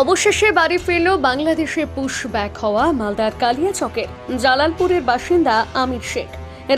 অবশেষে বাড়ি ফিরল বাংলাদেশে পুশ ব্যাক হওয়া মালদার কালিয়াচকের জালালপুরের বাসিন্দা আমির শেখ।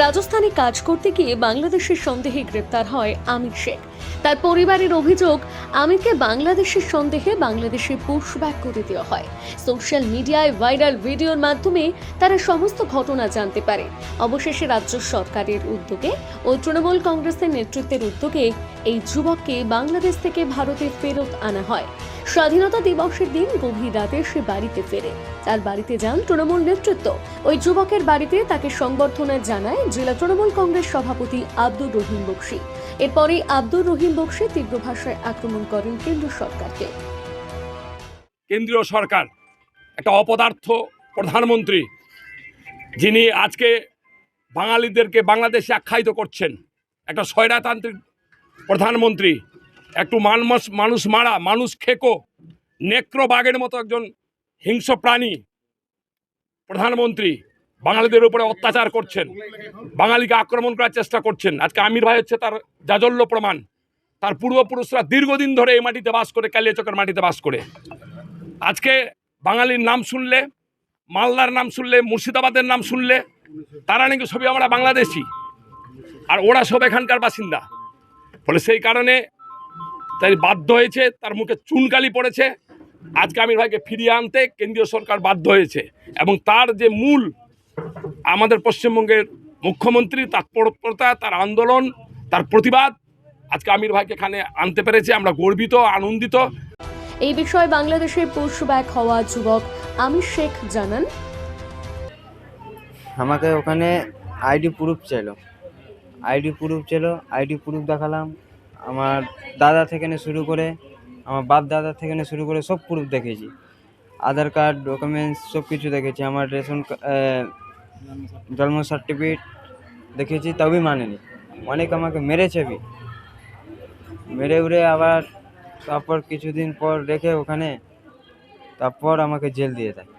রাজস্থানে কাজ করতে গিয়ে বাংলাদেশের সন্দেহে গ্রেপ্তার হয় আমির শেখ। তার পরিবারের অভিযোগ, আমিরকে বাংলাদেশের সন্দেহে বাংলাদেশে পুশ ব্যাক করে দেওয়া হয়। সোশ্যাল মিডিয়ায় ভাইরাল ভিডিওর মাধ্যমে তারা সমস্ত ঘটনা জানতে পারে। অবশেষে রাজ্য সরকারের উদ্যোগে ও তৃণমূল কংগ্রেসের নেতৃত্বের উদ্যোগে এই যুবককে বাংলাদেশ থেকে ভারতে ফেরত আনা হয়। স্বাধীনতা দিবসের দিন গভীর রাতে সে বাড়িতে ফেরে। তার বাড়িতে যান তৃণমূল নেতৃত্ব। ওই যুবকের বাড়িতে তাকে সংবর্ধনা জানায় জেলা তৃণমূল কংগ্রেস সভাপতি আব্দুর রহিম বক্সি। এরপরেই আব্দুর রহিম বক্সি তীব্র ভাষায় আক্রমণ করেন কেন্দ্র সরকারকে। কেন্দ্রীয় সরকার, একটা অপদার্থ প্রধানমন্ত্রী, যিনি আজকে বাঙালিদেরকে বাংলাদেশে আখ্যায়িত করছেন। একটা স্বৈরাতান্ত্রিক প্রধানমন্ত্রী একটু মানুষ মানুষ মারা, মানুষ খেকো। নেক্রবাগের মতো একজন হিংস্র প্রাণী প্রধানমন্ত্রী বাঙালিদের উপরে অত্যাচার করছেন, বাঙালিকে আক্রমণ করার চেষ্টা করছেন। আজকে আমির ভাই হচ্ছে তার জাজল্য প্রমাণ। তার পূর্বপুরুষরা দীর্ঘদিন ধরে এই মাটিতে বাস করে কালিয়াচকের মাটিতে বাস করে। আজকে বাঙালির নাম শুনলে, মালদার নাম শুনলে, মুর্শিদাবাদের নাম শুনলে, তারা নাকি সবই আমরা বাংলাদেশি। আর ওরা সব এখানকার বাসিন্দা। ফলে সেই কারণে তাই বাধ্য হয়েছে তার মুখে চুনকালি পড়েছে। আজকে আমির ভাইকে ফিরিয়ে আনতে কেন্দ্রীয় সরকার বাধ্য হয়েছে। এবং তার যে মূল আমাদের পশ্চিমবঙ্গের মুখ্যমন্ত্রী তার তৎপরতা তার আন্দোলন তার প্রতিবাদ আজকে আমির ভাইকে এখানে আনতে পেরেছে। আমরা গর্বিত আনন্দিত। এই বিষয়ে বাংলাদেশের পুশ ব্যাক হওয়া যুবক আমির শেখ জানান। আমাকে ওখানে আইডি প্রুফ ছিল আইডি প্রুফ ছিল আইডি প্রুফ দেখালাম। আমার দাদা থেকে নিয়ে শুরু করে, আমার বাপ দাদা থেকে শুরু করে সব প্রুফ দেখেছি। আধার কার্ড ডকুমেন্টস সব কিছু দেখেছি। আমার রেশন জন্ম সার্টিফিকেট দেখেছি, তবেই মানেনি। অনেক আমাকে মেরেছে বি। মেরে উড়ে আবার তারপর কিছুদিন পর রেখে ওখানে, তারপর আমাকে জেল দিয়ে দেয়।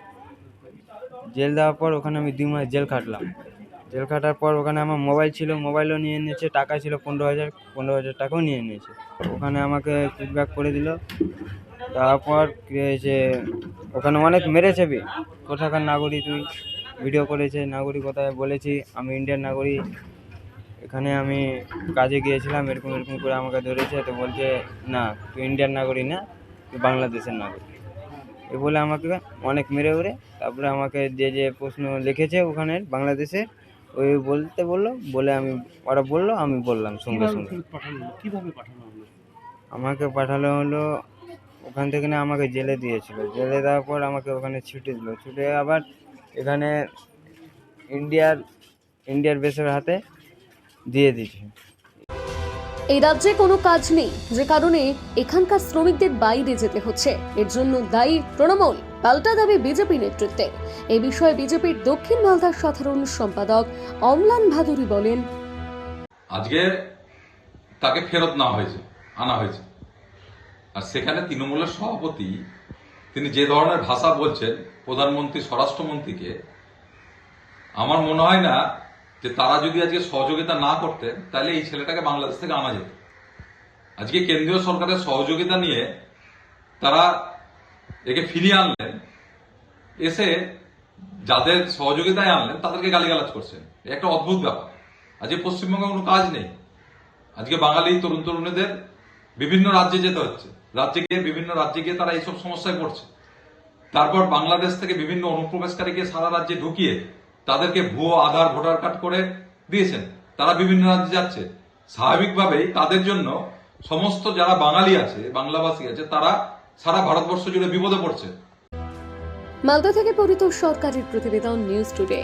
জেল দেওয়ার পর ওখানে আমি দুই মাস জেল খাটলাম। জেল কাটার পর ওখানে আমার মোবাইল ছিল, মোবাইলও নিয়ে নিয়েছে, টাকা ছিল পনেরো হাজার পনেরো হাজার টাকাও নিয়ে নিয়েছে। ওখানে আমাকে ফিডব্যাক করে দিল। তারপর হয়েছে, ওখানে অনেক মেরেছে বি। কোথাকার নাগরিক তুই? ভিডিও করেছে নাগরিকতায় বলেছি, আমি ইন্ডিয়ান নাগরিক। এখানে আমি কাজে গিয়েছিলাম, এরকম এরকম করে আমাকে ধরেছে, তো বলছে, না, তুই ইন্ডিয়ান নাগরিক না, তুই বাংলাদেশের নাগরিক। এ বলে আমাকে অনেক মেরে উড়ে তারপরে আমাকে যে যে প্রশ্ন লিখেছে ওখানে বাংলাদেশে ওই বলতে বলল বলে আমি ওরা বলল আমি বললাম সঙ্গে সঙ্গে। কীভাবে পাঠানো হলো আমাকে পাঠালো হলো ওখান থেকে না আমাকে জেলে দিয়েছিল। জেলে দেওয়ার পর আমাকে ওখানে ছুটে দিল। ছুটে আবার এখানে ইন্ডিয়ার ইন্ডিয়ার বেসের হাতে দিয়ে দিয়েছে। এই রাজ্যে কোনো কাজ নেই যে কারণে এখানকার শ্রমিকদের বাইরে যেতে হচ্ছে। এর জন্য দায়ী তৃণমূল। পাল্টা দাবি বিজেপি নেতৃত্বে। এ বিষয়ে বিজেপির দক্ষিণ মালদার সাধারণ সম্পাদক অমলান ভাদুরী বলেন, আজকে তাকে ফেরত নেওয়া হয়েছে, আনা হয়েছে। আর সেখানে তৃণমূলের সভাপতি, তিনি যে ধরনের ভাষা বলছেন, প্রধানমন্ত্রী, স্বরাষ্ট্রমন্ত্রীকে, আমার মনে হয় না যে তারা যদি আজকে সহযোগিতা না করতেন, তাহলে এই ছেলেটাকে বাংলাদেশ থেকে আনা যেত। আজকে কেন্দ্রীয় সরকারের সহযোগিতা নিয়ে তারা একে ফিরিয়ে আনলেন। এসে যাদের সহযোগিতায় আনলেন, তাদেরকে গালিগালাজ করছেন। একটা অদ্ভুত ব্যাপার। আজকে পশ্চিমবঙ্গে কোনো কাজ নেই। আজকে বাঙালি, তরুণ তরুণীদের বিভিন্ন রাজ্যে যেতে হচ্ছে। রাজ্যে গিয়ে, বিভিন্ন রাজ্যে গিয়ে তারা এইসব সমস্যায় পড়ছে। তারপর বাংলাদেশ থেকে বিভিন্ন অনুপ্রবেশকারীকে সারা রাজ্যে ঢুকিয়ে তাদেরকে ভুয়ো আধার, ভোটার কার্ড করে দিয়েছেন। তারা বিভিন্ন রাজ্যে যাচ্ছে। স্বাভাবিকভাবেই তাদের জন্য সমস্ত যারা বাঙালি আছে, বাংলাভাষী আছে, তারা সারা ভারতবর্ষ জুড়ে বিপদে পড়ছে। মালদা থেকে পরিত সরকারের প্রতিবেদন নিউজ টুডে।